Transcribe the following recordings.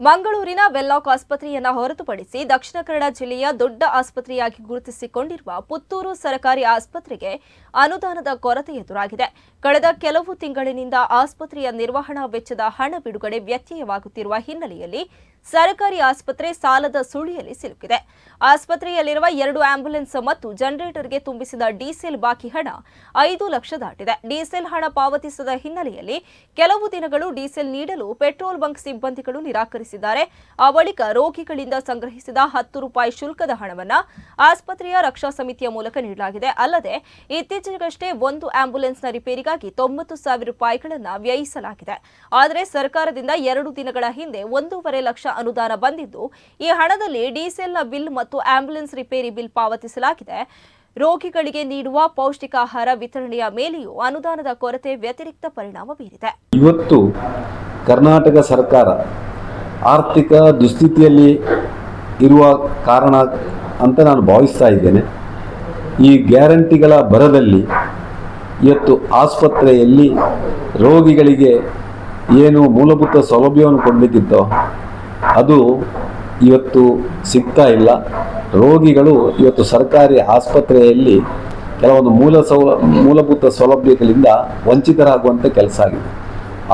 ಮಂಗಳೂರಿನ ವೆಲ್ಲಾಕ್ ಆಸ್ಪತ್ರೆಯನ್ನ ಹೊರತುಪಡಿಸಿ ದಕ್ಷಿಣ ಕನ್ನಡ ಜಿಲ್ಲೆಯ ದೊಡ್ಡ ಆಸ್ಪತ್ರೆಯಾಗಿ ಗುರುತಿಸಿಕೊಂಡಿರುವ ಪುತ್ತೂರು ಸರಕಾರಿ ಆಸ್ಪತ್ರೆಗೆ ಅನುದಾನದ ಕೊರತೆ ಎದುರಾಗಿದೆ. ಕಳೆದ ಕೆಲವು ತಿಂಗಳಿನಿಂದ ಆಸ್ಪತ್ರೆಯ ನಿರ್ವಹಣಾ ವೆಚ್ಚದ ಹಣ ಬಿಡುಗಡೆ ವ್ಯತ್ಯಯವಾಗುತ್ತಿರುವ ಹಿನ್ನೆಲೆಯಲ್ಲಿ ಸರ್ಕಾರಿ ಆಸ್ಪತ್ರೆ ಸಾಲದ ಸುಳಿಯಲ್ಲಿ ಸಿಲುಕಿದೆ. ಆಸ್ಪತ್ರೆಯಲ್ಲಿರುವ ಎರಡು ಆಂಬ್ಯುಲೆನ್ಸ್ ಮತ್ತು ಜನರೇಟರ್ಗೆ ತುಂಬಿಸಿದ ಡೀಸೆಲ್ ಬಾಕಿ ಹಣ ಐದು ಲಕ್ಷ ದಾಟಿದೆ. ಡೀಸೆಲ್ ಹಣ ಪಾವತಿಸದ ಹಿನ್ನೆಲೆಯಲ್ಲಿ ಕೆಲವು ದಿನಗಳು ಡೀಸೆಲ್ ನೀಡಲು ಪೆಟ್ರೋಲ್ ಬಂಕ್ ಸಿಬ್ಬಂದಿಗಳು ನಿರಾಕರಿಸಿದ್ದಾರೆ. ಆ ಬಳಿಕ ರೋಗಿಗಳಿಂದ ಸಂಗ್ರಹಿಸಿದ ಹತ್ತು ರೂಪಾಯಿ ಶುಲ್ಕದ ಹಣವನ್ನ ಆಸ್ಪತ್ರೆಯ ರಕ್ಷಾ ಸಮಿತಿಯ ಮೂಲಕ ನೀಡಲಾಗಿದೆ. ಅಲ್ಲದೆ, ಇತ್ತೀಚೆಗಷ್ಟೇ ಒಂದು ಆಂಬ್ಯುಲೆನ್ಸ್ನ ರಿಪೇರಿಗಾಗಿ ತೊಂಬತ್ತು ಸಾವಿರ ರೂಪಾಯಿಗಳನ್ನು ವ್ಯಯಿಸಲಾಗಿದೆ. ಆದರೆ ಸರ್ಕಾರದಿಂದ ಎರಡು ದಿನಗಳ ಹಿಂದೆ ಒಂದೂವರೆ ಲಕ್ಷ ಅನುದಾನ ಬಂದಿದ್ದು, ಈ ಹಣದಲ್ಲಿ ಡೀಸೆಲ್ನ ಬಿಲ್ ಮತ್ತು ಆಂಬ್ಯುಲೆನ್ಸ್ ರಿಪೇರಿ ಬಿಲ್ ಪಾವತಿಸಲಾಗಿದೆ. ರೋಗಿಗಳಿಗೆ ನೀಡುವ ಪೌಷ್ಟಿಕಾಹಾರ ವಿತರಣೆಯ ಮೇಲೆಯೂ ಅನುದಾನದ ಕೊರತೆ ವ್ಯತಿರಿಕ್ತ ಪರಿಣಾಮ ಬೀರಿದೆ ಇವತ್ತು ಕರ್ನಾಟಕ ಸರ್ಕಾರ ಆರ್ಥಿಕ ದುಸ್ಥಿತಿಯಲ್ಲಿ ಇರುವ ಕಾರಣ ಅಂತ ನಾನು ಭಾವಿಸ್ತಾ ಇದ್ದೇನೆ. ಈ ಗ್ಯಾರಂಟಿಗಳ ಬರದಲ್ಲಿ ಇವತ್ತು ಆಸ್ಪತ್ರೆಯಲ್ಲಿ ರೋಗಿಗಳಿಗೆ ಏನು ಮೂಲಭೂತ ಸೌಲಭ್ಯವನ್ನು ಕೊಡಬೇಕಿತ್ತೋ ಅದು ಇವತ್ತು ಸಿಗ್ತಾ ಇಲ್ಲ. ರೋಗಿಗಳು ಇವತ್ತು ಸರ್ಕಾರಿ ಆಸ್ಪತ್ರೆಯಲ್ಲಿ ಕೆಲವೊಂದು ಮೂಲ ಸೌ, ಮೂಲಭೂತ ಸೌಲಭ್ಯಗಳಿಂದ ವಂಚಿತರಾಗುವಂಥ ಕೆಲಸ ಆಗಿದೆ.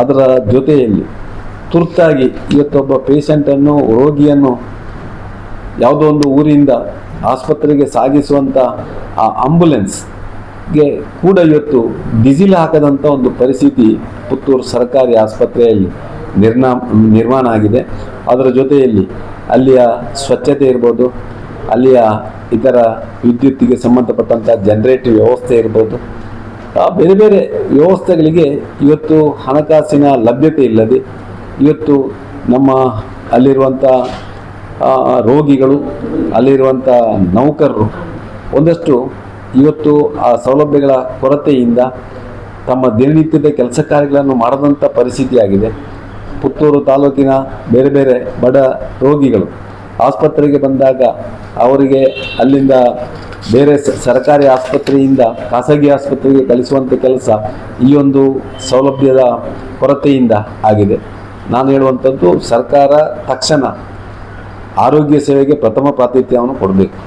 ಅದರ ಜೊತೆಯಲ್ಲಿ ತುರ್ತಾಗಿ ಇವತ್ತೊಬ್ಬ ಪೇಷಂಟನ್ನು, ರೋಗಿಯನ್ನು ಯಾವುದೋ ಒಂದು ಊರಿಂದ ಆಸ್ಪತ್ರೆಗೆ ಸಾಗಿಸುವಂಥ ಆ ಆಂಬುಲೆನ್ಸ್ಗೆ ಕೂಡ ಇವತ್ತು ಡಿಸಿಲ್ ಹಾಕದಂಥ ಒಂದು ಪರಿಸ್ಥಿತಿ ಪುತ್ತೂರು ಸರ್ಕಾರಿ ಆಸ್ಪತ್ರೆಯಲ್ಲಿ ನಿರ್ನಾ, ನಿರ್ಮಾಣ ಆಗಿದೆ. ಅದರ ಜೊತೆಯಲ್ಲಿ ಅಲ್ಲಿಯ ಸ್ವಚ್ಛತೆ ಇರ್ಬೋದು, ಅಲ್ಲಿಯ ಇತರ ವಿದ್ಯುತ್ತಿಗೆ ಸಂಬಂಧಪಟ್ಟಂಥ ಜನರೇಟರ್ ವ್ಯವಸ್ಥೆ ಇರ್ಬೋದು. ಬೇರೆ ಬೇರೆ ವ್ಯವಸ್ಥೆಗಳಿಗೆ ಇವತ್ತು ಹಣಕಾಸಿನ ಲಭ್ಯತೆ ಇಲ್ಲದೆ ಇವತ್ತು ನಮ್ಮ ಅಲ್ಲಿರುವಂಥ ರೋಗಿಗಳು ಅಲ್ಲಿರುವಂಥ ನೌಕರರು ಒಂದಷ್ಟು ಇವತ್ತು ಆ ಸೌಲಭ್ಯಗಳ ಕೊರತೆಯಿಂದ ತಮ್ಮ ದಿನನಿತ್ಯದ ಕೆಲಸ ಕಾರ್ಯಗಳನ್ನು ಮಾಡದಂಥ ಪರಿಸ್ಥಿತಿಯಾಗಿದೆ. ಪುತ್ತೂರು ತಾಲೂಕಿನ ಬೇರೆ ಬೇರೆ ಬಡ ರೋಗಿಗಳು. ಆಸ್ಪತ್ರೆಗೆ ಬಂದಾಗ ಅವರಿಗೆ ಅಲ್ಲಿಂದ ಬೇರೆ ಸರ್ಕಾರಿ ಆಸ್ಪತ್ರೆಯಿಂದ ಖಾಸಗಿ ಆಸ್ಪತ್ರೆಗೆ ಕಳಿಸುವಂಥ ಕೆಲಸ ಈ ಒಂದು ಸೌಲಭ್ಯದ ಕೊರತೆಯಿಂದ ಆಗಿದೆ. ನಾನು ಹೇಳುವಂಥದ್ದು ಸರ್ಕಾರ ತಕ್ಷಣ ಆರೋಗ್ಯ ಸೇವೆಗೆ ಪ್ರಥಮ ಪ್ರಾತಿಥ್ಯವನ್ನು ಕೊಡಬೇಕು.